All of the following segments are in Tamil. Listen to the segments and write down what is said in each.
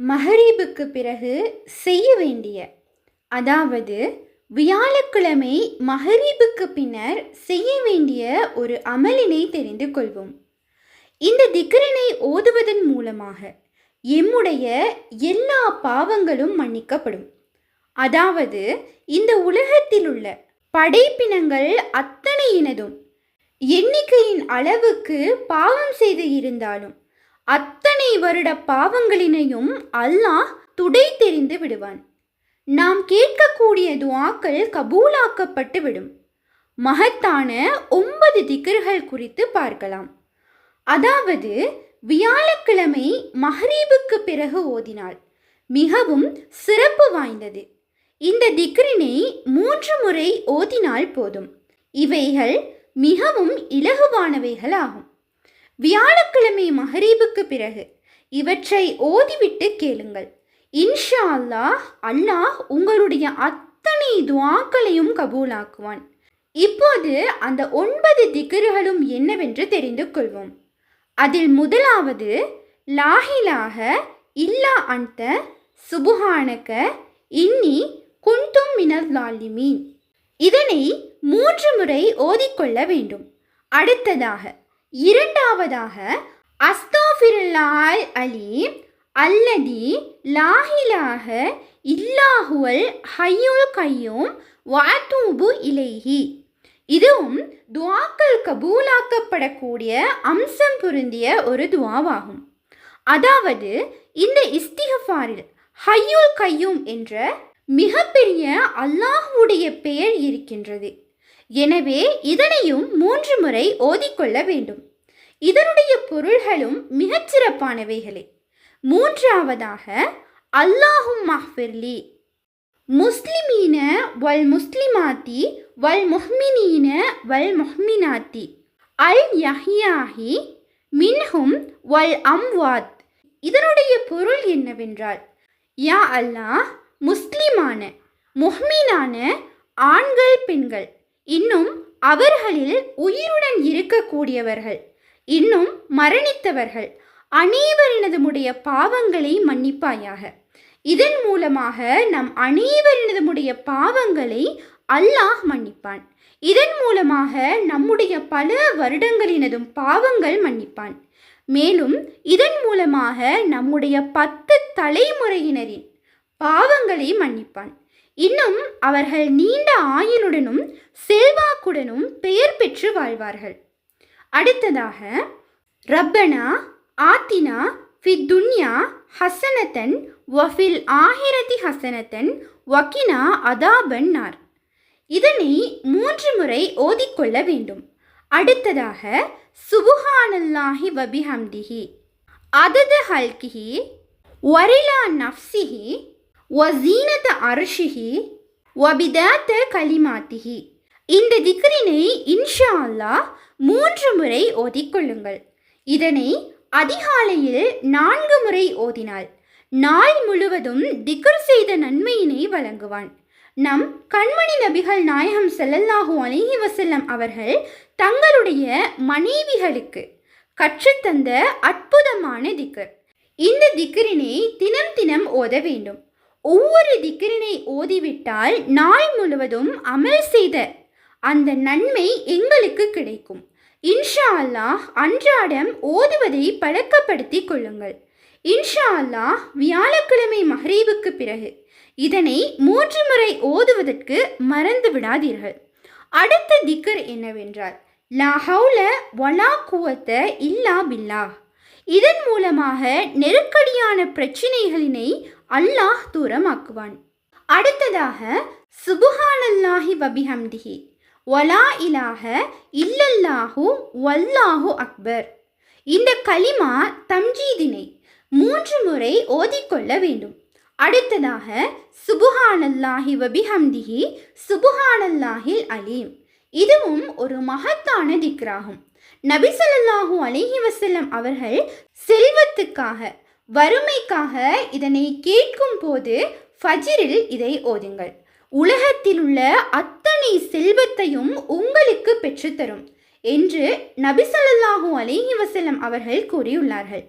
மஹரீபுக்கு பிறகு செய்ய வேண்டிய அதாவது வியாழக்கிழமை மஹரீபுக்கு பின்னர் செய்ய வேண்டிய ஒரு அமலினை தெரிந்து கொள்வோம். இந்த திக்ரனை ஓதுவதன் மூலமாக எம்முடைய எல்லா பாவங்களும் மன்னிக்கப்படும். அதாவது இந்த உலகத்தில் உள்ள படைப்பினங்கள் அத்தனையினதும் எண்ணிக்கையின் அளவுக்கு பாவம் செய்து இருந்தாலும் அத்தனை வருட பாவங்களினையும் அல்லாஹ் துடை தெரிந்து விடுவான். நாம் கேட்கக்கூடிய துவாக்கள் கபூலாக்கப்பட்டு விடும். மகத்தான ஒன்பது திகர்கள் குறித்து பார்க்கலாம். அதாவது வியாழக்கிழமை மஹரீபுக்கு பிறகு ஓதினாள். மிகவும் சிறப்பு வாய்ந்தது. இந்த திக்ரினை மூன்று முறை ஓதினால் போதும். இவைகள் மிகவும் இலகுவானவைகள் ஆகும் வியாழக்கிழமை மஹரீபுக்கு பிறகு. இவற்றை ஓதிவிட்டு கேளுங்கள். இன்ஷா அல்லாஹ் அல்லாஹ் உங்களுடைய அத்தனை துவாக்களையும் கபூலாக்குவான். இப்போது அந்த ஒன்பது திக்ருகளும் என்னவென்று தெரிந்து கொள்வோம். அதில் முதலாவது லாஹிலாக இல்லா அந்த சுபுஹானக இன்னி குண்டும் மினல் லாலிமீன். இதனை மூன்று முறை ஓதிக்கொள்ள வேண்டும். அடுத்ததாக இரண்டாவதாக அஸ்தாஃபிருல்லால் அலீம் அல்லதி லாஹிலாக இல்லாஹுவல் ஹையுல் கையும் வாத்தூபு இலேஹி. இதுவும் துவாக்கள் கபூலாக்கப்படக்கூடிய அம்சம் பொருந்திய ஒரு துவாவாகும் அதாவது இந்த இஸ்திகஃபாரில் ஹையுல் கையும் என்ற மிகப்பெரிய அல்லாஹுடைய பெயர் இருக்கின்றது. எனவே இதனையும் மூன்று முறை ஓதிக்கொள்ள வேண்டும். இதனுடைய பொருள்களும் மிகச்சிறப்பானவைகளே மூன்றாவதாக அல்லாஹும் மஹ்ஃபிர்லி முஸ்லிமீன வல் முஸ்லிமாத்தி வல் முஹ்மினீன வல் முஹ்மினாத்தி. அல் யஹியாஹி மின்ஹும் வல் அம்வாத். இதனுடைய பொருள் என்னவென்றால் யா அல்லாஹ் முஸ்லிமான முஹ்மீனான ஆண்கள் பெண்கள். இன்னும் அவர்களில் உயிருடன் இருக்கக்கூடியவர்கள் இன்னும் மரணித்தவர்கள் அனைவரினதுமுடைய பாவங்களை மன்னிப்பாயாக. இதன் மூலமாக நம் அனைவரினதுமுடைய பாவங்களை அல்லாஹ் மன்னிப்பான். இதன் மூலமாக நம்முடைய பல வருடங்களினதும் பாவங்கள் மன்னிப்பான். மேலும் இதன் மூலமாக நம்முடைய பத்து தலைமுறையினரின் பாவங்களை மன்னிப்பான். இன்னும் அவர்கள் நீண்ட ஆயுளுடனும் செல்வாக்குடனும் பெயர் பெற்று வாழ்வார்கள். அடுத்ததாக ரப்பனா ஆத்தினா ஃபித் துன்யா ஹசனத்தன் வஃபில் ஆஹிரதி ஹசனத்தன் வக்கினா அதாபன் நார். இதனை மூன்று முறை ஓதிக்கொள்ள வேண்டும். அடுத்ததாக சுபுஹானல்லாஹி வபிஹம்திஹி அதது ஹல்கிஹி வரிலா நஃப்சிஹி வசீனத அரிஷிஹி வபிதாத்த கலிமாத்திஹி இந்த திக்ரினை இன்ஷா அல்லாஹ் மூன்று முறை ஓதிக்கொள்ளுங்கள். இதனை அதிகாலையில் நான்கு முறை ஓதினாள் நாள் முழுவதும் திக்ர் செய்த நன்மையினை வழங்குவான். நம் கண்மணி நபிகள் நாயகம் செல்லல்லாஹு அலிஹி வசல்லம் அவர்கள் தங்களுடைய மனைவிகளுக்கு கற்றுத்தந்த அற்புதமான திக்கர் இந்த திக்கரினை தினம் தினம் ஓத வேண்டும். ஒவ்வொரு திக்கரினை ஓதிவிட்டால் நாள் முழுவதும் அமல் செய்த அந்த நன்மை எங்களுக்கு கிடைக்கும். இன்ஷா அல்லாஹ் அன்றாடம் ஓதுவதை பழக்கப்படுத்திக் கொள்ளுங்கள். இன்ஷா அல்லாஹ் வியாழக்கிழமை மஹரீவுக்கு பிறகு இதனை மூன்று முறை ஓதுவதற்கு மறந்து விடாதீர்கள். அடுத்த திக்கர் என்னவென்றால் லா ஹவுல வலா குவத்த இல்லா பில்லா. இதன் மூலமாக நெருக்கடியான பிரச்சினைகளினை அல்லாஹ் தூரமாக்குவான். அடுத்ததாக சுபுஹானல்லாஹி வபிஹம்திஹி. ஒலா இலாக இல்லல்லாஹு வல்லாஹு அக்பர். இந்த கலிமா தம்ஜீதினை மூன்று முறை ஓதிக்கொள்ள வேண்டும். அடுத்ததாக சுபுஹானல்லாஹி வபிஹம்திஹி சுபுஹானல்லாஹில் அலீம். இதுவும் ஒரு மகத்தான திக்ராகும். நபி ஸல்லல்லாஹு அலைஹி அவர்கள் செல்வத்துக்காக வறுமைக்காக இதனை கேட்கும் போது ஃபஜ்ரில் இதை ஓதுங்கள். உலகத்தில் உள்ள அத்தனை செல்வத்தையும் உங்களுக்கு பெற்றுத்தரும் என்று நபிசல்லாஹூ அலி வசலம் அவர்கள் கூறியுள்ளார்கள்.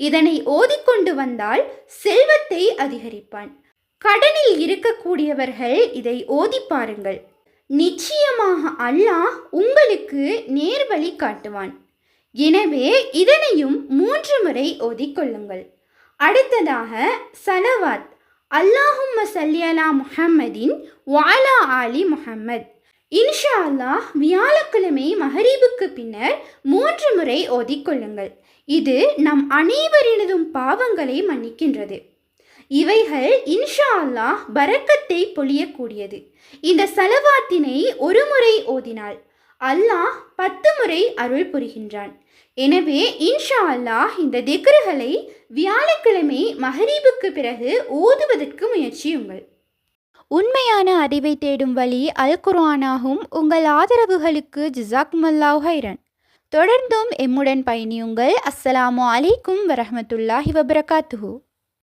இதனை ஓதிக்கொண்டு வந்தால் செல்வத்தை அதிகரிப்பான். கடனில் இருக்கக்கூடியவர்கள் இதை ஓதி பாருங்கள். நிச்சயமாக அல்லாஹ் உங்களுக்கு நேர்வழி காட்டுவான். எனவே இதனையும் மூன்று முறை ஓதிக்கொள்ளுங்கள் அடுத்ததாக சலவாத். அல்லாஹும் சல்லியலா முஹம்மதின் வாலா ஆலி முஹம்மத். இன்ஷா அல்லாஹ் வியாழக்கிழமை மஹரீபுக்கு பின்னர் மூன்று முறை ஓதிக்கொள்ளுங்கள் இது நம் அனைவரினதும் பாவங்களை மன்னிக்கின்றது. இவைகள் இன்ஷா அல்லாஹ் பரக்கத்தை பொழியக்கூடியது. இந்த சலவாத்தினை ஒரு முறை ஓதினால் அல்லாஹ் பத்து முறை அருள் புரிகின்றான். எனவே இன்ஷா அல்லாஹ் இந்த திக்ருகளை வியாழக்கிழமை மஹரீபுக்கு பிறகு ஓதுவதற்கு முயற்சியுங்கள். உண்மையான அறிவை தேடும் வழி அல் குர்ஆனாகும் உங்கள் ஆதரவுகளுக்கு ஜிசாக்மல்லாஹ் ஹைரன் தொடர்ந்தும் எம்முடன் பயணியுங்கள். அஸ்ஸலாமு அலைக்கும் வரஹ்மத்துல்லாஹி வபரகாத்துஹூ.